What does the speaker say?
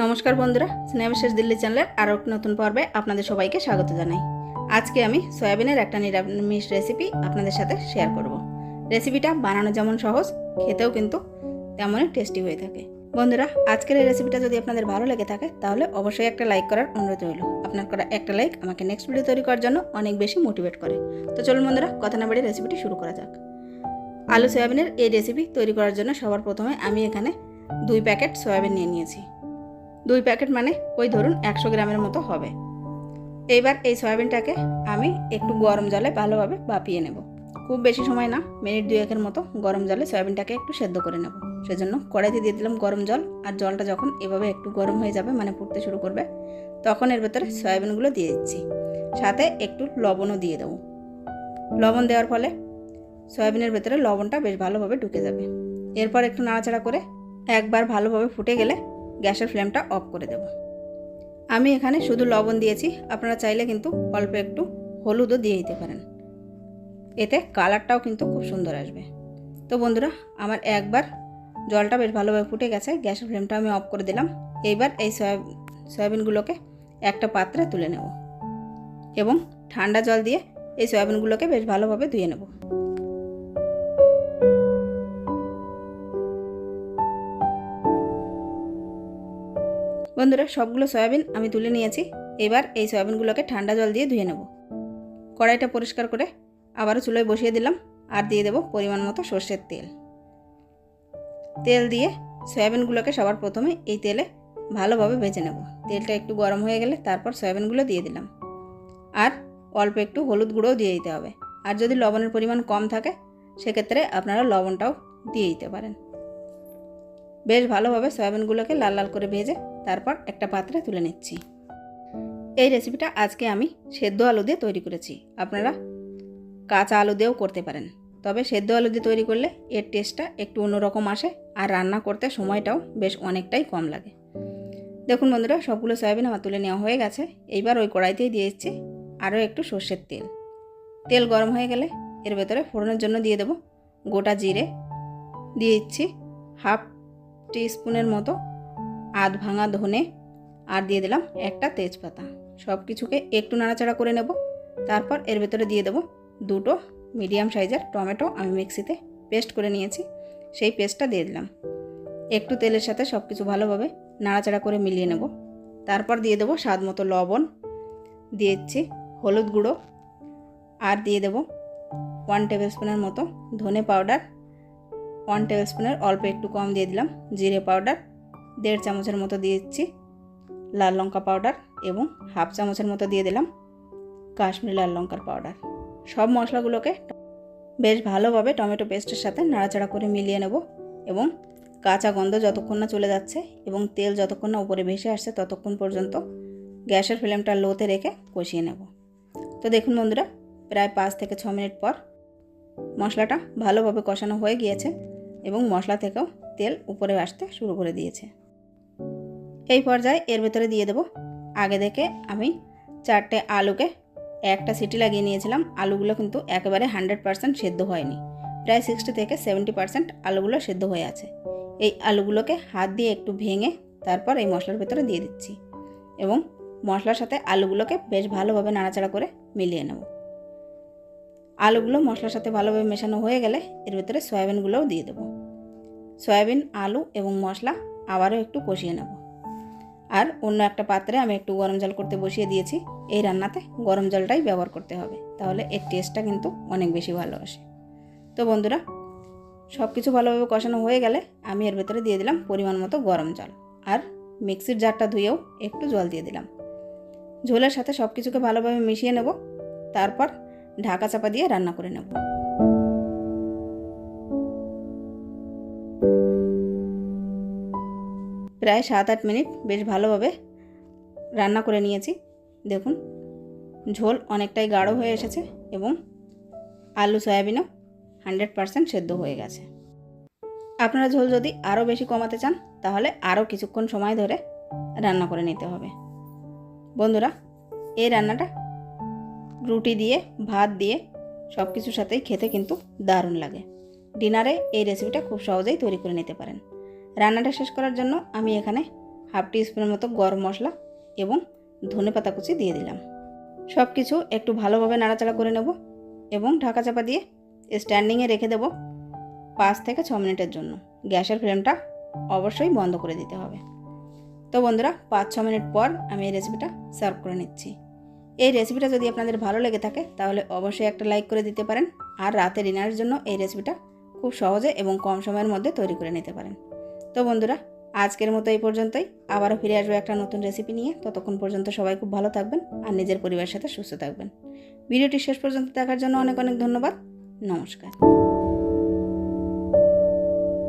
নমস্কার বন্ধুরা স্নেহবিশেষ দিল্লি চ্যানেলের আরও একটি নতুন পর্বে আপনাদের সবাইকে স্বাগত জানাই। আজকে আমি সয়াবিনের একটা নিরামিষ রেসিপি আপনাদের সাথে শেয়ার করব। রেসিপিটা বানানো যেমন সহজ, খেতেও কিন্তু তেমনই টেস্টি হয়ে থাকে। বন্ধুরা, আজকের এই রেসিপিটা যদি আপনাদের ভালো লেগে থাকে, তাহলে অবশ্যই একটা লাইক করার অনুরোধ রইল। আপনার করা একটা লাইক আমাকে নেক্সট ভিডিও তৈরি করার জন্য অনেক বেশি মোটিভেট করে। তো চলুন বন্ধুরা, কথা না বেড়ে রেসিপিটি শুরু করা যাক। আলু, সয়াবিনের এই রেসিপি তৈরি করার জন্য সবার প্রথমে আমি এখানে দুই প্যাকেট সয়াবিন নিয়ে নিয়েছি। দুই প্যাকেট মানে ওই ধরুন একশো গ্রামের মতো হবে। এইবার এই সয়াবিনটাকে আমি একটু গরম জলে ভালোভাবে বাপিয়ে নেব। খুব বেশি সময় না, মিনিট দুয়েকের মতো গরম জলে সয়াবিনটাকে একটু সেদ্ধ করে নেব। সেজন্য কড়াইতে দিয়ে দিলাম গরম জল আর জলটা যখন এভাবে একটু গরম হয়ে যাবে মানে ফুটতে শুরু করবে, তখন এর ভেতরে সয়াবিনগুলো দিয়ে দিচ্ছি। সাথে একটু লবণও দিয়ে দেবো। লবণ দেওয়ার ফলে সয়াবিনের ভেতরে লবণটা বেশ ভালোভাবে ঢুকে যাবে। এরপর একটু নাড়াচাড়া করে একবার ভালোভাবে ফুটে গেলে গ্যাসের ফ্লেমটা অফ করে দেব। আমি এখানে শুধু লবণ দিয়েছি, আপনারা চাইলে কিন্তু অল্প একটু হলুদও দিয়ে দিতে পারেন। এতে কালারটাও কিন্তু খুব সুন্দর আসবে। তো বন্ধুরা, আমার একবার জলটা বেশ ভালোভাবে ফুটে গেছে, গ্যাসের ফ্লেমটা আমি অফ করে দিলাম। এইবার এই সয়া, সয়াবিনগুলোকে একটা পাত্রে তুলে নেব এবং ঠান্ডা জল দিয়ে এই সয়াবিনগুলোকে বেশ ভালোভাবে ধুয়ে নেব। বন্ধুরা, সবগুলো সয়াবিন আমি তুলে নিয়েছি। এবার এই সয়াবিনগুলোকে ঠান্ডা জল দিয়ে ধুয়ে নেব। কড়াইটা পরিষ্কার করে আবারও চুলোয় বসিয়ে দিলাম আর দিয়ে দেব পরিমাণ মতো সর্ষের তেল। তেল দিয়ে সয়াবিনগুলোকে সবার প্রথমে এই তেলে ভালোভাবে ভেজে নেব। তেলটা একটু গরম হয়ে গেলে তারপর সয়াবিনগুলো দিয়ে দিলাম। আর অল্প একটু হলুদ গুঁড়োও দিয়ে দিতে হবে। আর যদি লবণের পরিমাণ কম থাকে, সেক্ষেত্রে আপনারা লবণটাও দিয়ে দিতে পারেন। বেশ ভালোভাবে সয়াবিনগুলোকে লাল লাল করে ভেজে তারপর একটা পাত্রে তুলে নিচ্ছি। এই রেসিপিটা আজকে আমি সেদ্ধ আলু দিয়ে তৈরি করেছি। আপনারা কাঁচা আলু দিয়েও করতে পারেন। তবে সেদ্ধ আলু দিয়ে তৈরি করলে এর টেস্টটা একটু অন্যরকম আসে আর রান্না করতে সময়টাও বেশ অনেকটাই কম লাগে। দেখুন বন্ধুরা, সবগুলো সয়াবিন আমার তুলে নেওয়া হয়ে গেছে। এইবার ওই কড়াইতেই দিয়ে দিচ্ছি আরও একটু সর্ষের তেল। তেল গরম হয়ে গেলে এর ভেতরে ফোড়নের জন্য দিয়ে দেবো গোটা জিরে। দিয়ে দিচ্ছি হাফ স্পুনের মতো আধ ভাঙা ধনে আর দিয়ে দিলাম একটা তেজপাতা। সব কিছুকে একটু নাড়াচাড়া করে নেব। তারপর এর ভেতরে দিয়ে দেবো দুটো মিডিয়াম সাইজের টমেটো আমি মিক্সিতে পেস্ট করে নিয়েছি। সেই পেস্টটা দিয়ে দিলাম। একটু তেলের সাথে সব কিছু ভালোভাবে নাড়াচাড়া করে মিলিয়ে নেব। তারপর দিয়ে দেবো স্বাদ মতো লবণ। দিয়ে দিচ্ছি হলুদ গুঁড়ো। আর দিয়ে দেবো ওয়ান টেবিল স্পুনের মতো ধনে পাউডার। ওয়ান টেবিল স্পুনের অল্প একটু কম দিয়ে দিলাম জিরে পাউডার। দেড় চামচের মতো দিয়ে দিচ্ছি লাল লঙ্কা পাউডার এবং হাফ চামচের মতো দিয়ে দিলাম কাশ্মীরি লাল লঙ্কার পাউডার। সব মশলাগুলোকে বেশ ভালোভাবে টমেটো পেস্টের সাথে নাড়াচাড়া করে মিলিয়ে নেব এবং কাঁচা গন্ধ যতক্ষণ না চলে যাচ্ছে এবং তেল যতক্ষণ না উপরে ভেসে আসছে ততক্ষণ পর্যন্ত গ্যাসের ফ্লেমটা লোতে রেখে কষিয়ে নেব। তো দেখুন বন্ধুরা, প্রায় পাঁচ থেকে ছ মিনিট পর মশলাটা ভালোভাবে কষানো হয়ে গিয়েছে এবং মশলা থেকেও তেল উপরে আসতে শুরু করে দিয়েছে। এই পর্যায়ে এর ভেতরে দিয়ে দেব। আগে থেকে আমি চারটে আলুকে একটা সিটি লাগিয়ে নিয়েছিলাম। আলুগুলো কিন্তু একেবারে হান্ড্রেড পারসেন্ট সেদ্ধ হয়নি। প্রায় সিক্সটি থেকে সেভেন্টি পারসেন্ট আলুগুলো সেদ্ধ হয়ে আছে। এই আলুগুলোকে হাত দিয়ে একটু ভেঙে তারপর এই মশলার ভেতরে দিয়ে দিচ্ছি এবং মশলার সাথে আলুগুলোকে বেশ ভালোভাবে নাড়াচাড়া করে মিলিয়ে নেব। আলুগুলো মশলার সাথে ভালোভাবে মেশানো হয়ে গেলে এর ভেতরে সয়াবিনগুলোও দিয়ে দেবো। সয়াবিন, আলু এবং মশলা আবারও একটু কষিয়ে নেব। আর অন্য একটা পাত্রে আমি একটু গরম জল করতে বসিয়ে দিয়েছি। এই রান্নাতে গরম জলটাই ব্যবহার করতে হবে, তাহলে এর টেস্টটা কিন্তু অনেক বেশি ভালো আসে। তো বন্ধুরা সব কিছু ভালোভাবে কষানো হয়ে গেলে আমি এর ভেতরে দিয়ে দিলাম পরিমাণ মতো গরম জল। আর মিক্সির জারটা ধুয়েও একটু জল দিয়ে দিলাম। ঝোলের সাথে সব কিছুকে ভালোভাবে মিশিয়ে নেব, তারপর ঢাকা চাপা দিয়ে রান্না করে নেব। প্রায় সাত আট মিনিট বেশ ভালোভাবে রান্না করে নিয়েছি। দেখুন, ঝোল অনেকটাই গাঢ় হয়ে এসেছে এবং আলু, সয়াবিনও হান্ড্রেড পারসেন্ট সেদ্ধ হয়ে গেছে। আপনারা ঝোল যদি আরও বেশি কমাতে চান, তাহলে আরও কিছুক্ষণ সময় ধরে রান্না করে নিতে হবে। বন্ধুরা, এই রান্নাটা রুটি দিয়ে, ভাত দিয়ে সব কিছুর সাথেই খেতে কিন্তু দারুণ লাগে। ডিনারে এই রেসিপিটা খুব সহজেই তৈরি করে নিতে পারেন। রান্নাটা শেষ করার জন্য আমি এখানে হাফ টি স্পুনের মতো গরম মশলা এবং ধনে পাতা কুচি দিয়ে দিলাম। সব কিছু একটু ভালোভাবে নাড়াচাড়া করে নেব এবং ঢাকা চাপা দিয়ে স্ট্যান্ডিংয়ে রেখে দেব পাঁচ থেকে ছ মিনিটের জন্য। গ্যাসের ফ্লেমটা অবশ্যই বন্ধ করে দিতে হবে। তো বন্ধুরা, পাঁচ ছ মিনিট পর আমি এই রেসিপিটা সার্ভ করে নিচ্ছি। এই রেসিপিটা যদি আপনাদের ভালো লেগে থাকে, তাহলে অবশ্যই একটা লাইক করে দিতে পারেন আর রাতে ডিনারের জন্য এই রেসিপিটা খুব সহজে এবং কম সময়ের মধ্যে তৈরি করে নিতে পারেন। তো বন্ধুরা, আজকের মতো এই পর্যন্তই। আবারও ফিরে আসব একটা নতুন রেসিপি নিয়ে। ততক্ষণ পর্যন্ত সবাই খুব ভালো থাকবেন আর নিজের পরিবারের সাথে সুস্থ থাকবেন। ভিডিওটি শেষ পর্যন্ত দেখার জন্য অনেক অনেক ধন্যবাদ। নমস্কার।